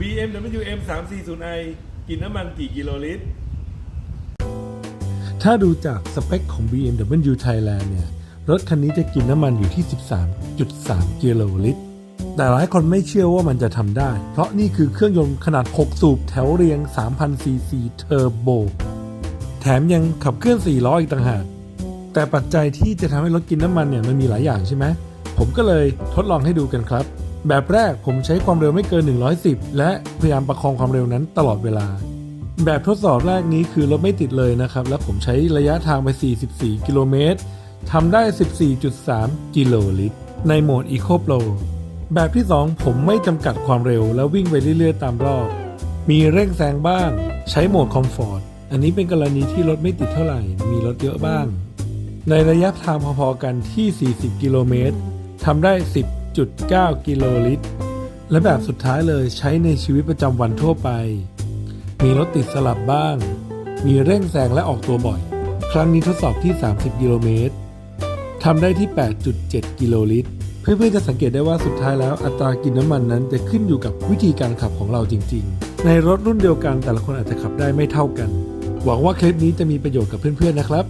BMW M 3 4 0 i กินน้ำมันกี่กิโลลิตร ถ้าดูจากสเปคของ BMW Thailand เนี่ย รถคันนี้จะกินน้ำมันอยู่ที่ 13.3 กิโลลิตร แต่หลายคนไม่เชื่อว่ามันจะทำได้ เพราะนี่คือเครื่องยนต์ขนาด 6 สูบแถวเรียง 3,000 ซีซีเทอร์โบ แถมยังขับเคลื่อน 4 ล้ออีกต่างหาก แต่ปัจจัยที่จะทำให้รถกินน้ำมันเนี่ยมันมีหลายอย่างใช่ไหม ผมก็เลยทดลองให้ดูกันครับ แบบแรกผมใช้ความเร็วไม่เกิน 110 และพยายามประคองความเร็วนั้นตลอดเวลา แบบทดสอบแรกนี้คือรถไม่ติดเลยนะครับ และผมใช้ระยะทางไป 44 กิโลเมตรทำได้ 14.3 กิโลลิตร ในโหมด Eco Pro แบบที่ 2 ผมไม่จำกัดความเร็วแล้ววิ่งไปเรื่อยๆ ตามรอบ มีเร่งแซงบ้าง ใช้โหมดคอมฟอร์ต อันนี้เป็นกรณีที่รถไม่ติดเท่าไหร่ มีรถเยอะบ้าง ในระยะทางพอๆกันที่ 40 กิโลเมตรทำได้ 10.9กิโลลิตร และแบบสุดท้ายเลยใช้ในชีวิตประจำวันทั่วไป มีรถติดสลับบ้าง มีเร่งแซงและออกตัวบ่อย ครั้งนี้ทดสอบที่ 30 กิโลเมตรทำได้ที่ 8.7 กิโลลิตร เพื่อนๆจะสังเกตได้ว่าสุดท้ายแล้วอัตรากินน้ำมันนั้นจะขึ้นอยู่กับวิธีการขับของเราจริง ๆ ในรถรุ่นเดียวกันแต่ละคนอาจจะขับได้ไม่เท่ากัน หวังว่าคลิปนี้จะมีประโยชน์กับเพื่อนๆนะครับ